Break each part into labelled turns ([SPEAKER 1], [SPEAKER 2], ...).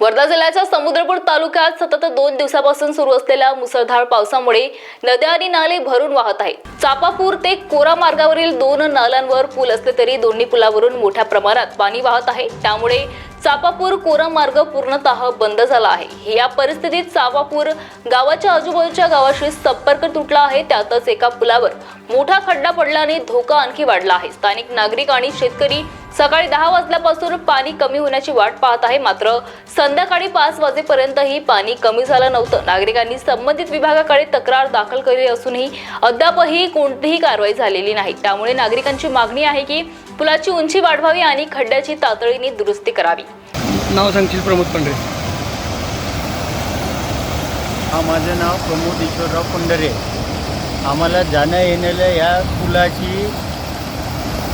[SPEAKER 1] वर्धा जिल्ह्याच्या समुद्रपूर तालुक्यात सतत दोन दिवसापासून सुरू असलेल्या मुसळधार पावसामुळे नद्या आणि नाले भरून वाहत आहेत. चापापूर ते कोरा मार्गावरील दोन नाल्यांवर पूल असले तरी दोन्ही पुलावरून मोठ्या प्रमाणात पाणी वाहत आहे. त्यामुळे चापापूर कोरा मार्ग पूर्णतः बंद झाला आहे. या परिस्थितीत चापापूर गावाच्या आजूबाजूच्या गावाशी संपर्क तुटला आहे. त्यातच एका पुलावर मोठा खड्डा पडल्याने धोका आणखी वाढला आहे. स्थानिक नागरिक आणि शेतकरी सकाळी दहा वाजल्यापासून पाणी कमी होण्याची वाट पाहत आहे. मात्र संध्याकाळी पाच वाजेपर्यंतही पाणी कमी झालं नव्हतं. नागरिकांनी संबंधित विभागाकडे तक्रार दाखल केली असूनही अद्यापही कोणतीही कारवाई झालेली नाही. त्यामुळे नागरिकांची मागणी आहे की पुलाची उंची वाढवावी आणि खड्ड्याची तातडीने दुरुस्ती करावी.
[SPEAKER 2] नाव सांगशील प्रमोद पांढरे?
[SPEAKER 3] हा माझं नाव प्रमोद ईश्वरराव पंढरे. आम्हाला जाण्या येण्याला या पुलाची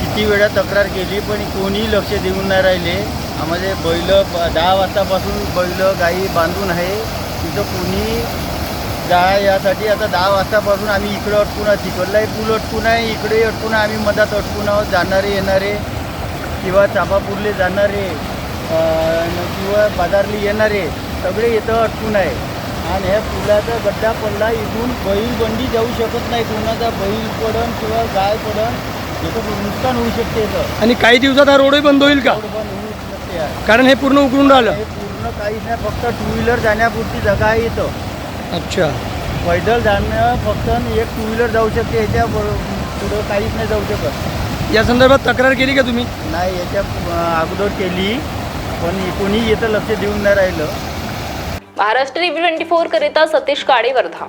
[SPEAKER 3] किती वेळा तक्रार केली पण कोणीही लक्ष देऊन नाही राहिले. आम्हाला बैल दहा वाजतापासून बैल गाई बांधून आहे. तिथं कोणी जा यासाठी आता दहा वाजतापासून आम्ही इकडे अटकून आहे तिकडलाही पूल अटकून आहे इकडे अटकून आहे. आम्ही मधात अटकून आहोत जाणारे येणारे किंवा चापापूरले जाणारे किंवा बाजारली येणारे सगळे इथं अटकून आहे. आणि ह्या पुलाचा गड्डा पडला इथून बैलबंडी जाऊ शकत नाही कोणाचा बैल पडन किंवा गाय पडन. याचं नुकसान होऊ शकते
[SPEAKER 2] आणि काही दिवसात हा रोडही बंद होईल का?
[SPEAKER 3] रोड बंद होऊ शकते आहे.
[SPEAKER 2] कारण हे पूर्ण उकळून
[SPEAKER 3] हे
[SPEAKER 2] राहिलं
[SPEAKER 3] पूर्ण काहीच नाही फक्त टू व्हीलर जाण्यापुरती जागा आहे इथं.
[SPEAKER 2] अच्छा.
[SPEAKER 3] पैदल जाणं फक्त एक टू व्हीलर जाऊ शकते याच्या पुढं काहीच नाही जाऊ शकत.
[SPEAKER 2] या संदर्भात तक्रार केली का तुम्ही?
[SPEAKER 3] नाही याच्या अं, अगोदर केली पण कोणी येतं लक्ष देऊन नाही राहिलं.
[SPEAKER 1] महाराष्ट्र टीव्ही ट्वेंटी फोर करिता सतीश काळे वर्धा